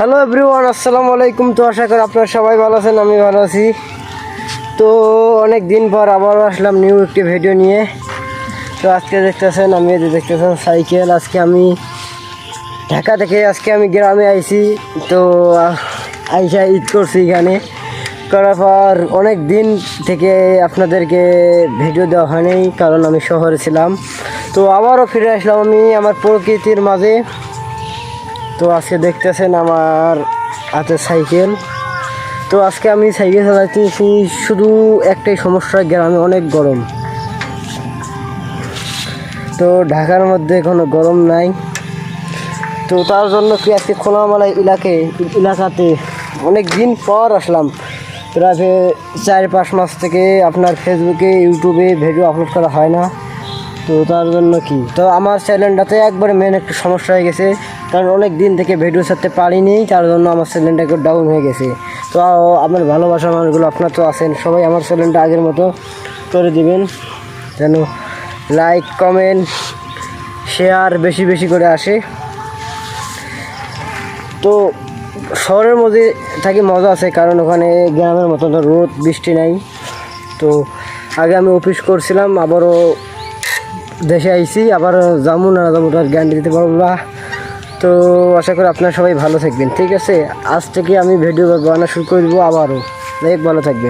Hello everyone আসসালামু আলাইকুম। তো আশা করি আপনারা সবাই ভালো আছেন, আমি ভালো আছি। তো অনেক দিন পর আবারও আসলাম নিউ একটি ভিডিও নিয়ে। তো আজকে দেখতেছেন, আমি দেখতেছেন সাইকেল। আজকে আমি ঢাকা থেকে আজকে আমি গ্রামে আইছি। তো আইসা ঈদ করছি এখানে। করার পর অনেক দিন থেকে আপনাদেরকে ভিডিও দেওয়া হয়নি, কারণ আমি শহরে ছিলাম। তো আবারও ফিরে আসলাম আমি আমার প্রকৃতির মাঝে। তো আজকে দেখতেছেন আমার হাতে সাইকেল। তো আজকে আমি সাইকেল চালাইতেছি, শুধু একটাই সমস্যা, গ্রামে অনেক গরম। তো ঢাকার মধ্যে কোনো গরম নাই। তো তার জন্য কি আজকে খোলামেলা এলাকে, এলাকাতে অনেক দিন পর আসলাম। প্রায় চার পাঁচ মাস থেকে আপনার ফেসবুকে ইউটিউবে ভিডিও আপলোড করা হয় না। তো তার জন্য কি? তো আমার চ্যানেলটাতে একবারে মেন একটা সমস্যা হয়ে গেছে। কারণ অনেক দিন থেকে ভিডিও ছাড়তে পারিনি, তার জন্য আমার চ্যানেলটা একটু ডাউন হয়ে গেছে। তো আমার ভালোবাসার মানুষগুলো, আপনার তো আছেন, সবাই আমার চ্যানেলটা আগের মতো করে দিবেন। যেন লাইক কমেন্ট শেয়ার বেশি বেশি করে আসে। তো শহরের মধ্যে থাকি মজা আছে, কারণ ওখানে গ্রামের মতো রোদ, বৃষ্টি নাই। তো আগে আমি অফিস করছিলাম, আবারও দেশে আইছি, আবার যাব না যাব আর গ্যারান্টি দিতে পারব না তো আশা করি আপনারা সবাই ভালো থাকবেন, ঠিক আছে? আজ থেকে আমি ভিডিও বানানো শুরু করব আবারো আবারও। যাই ভালো থাকবেন।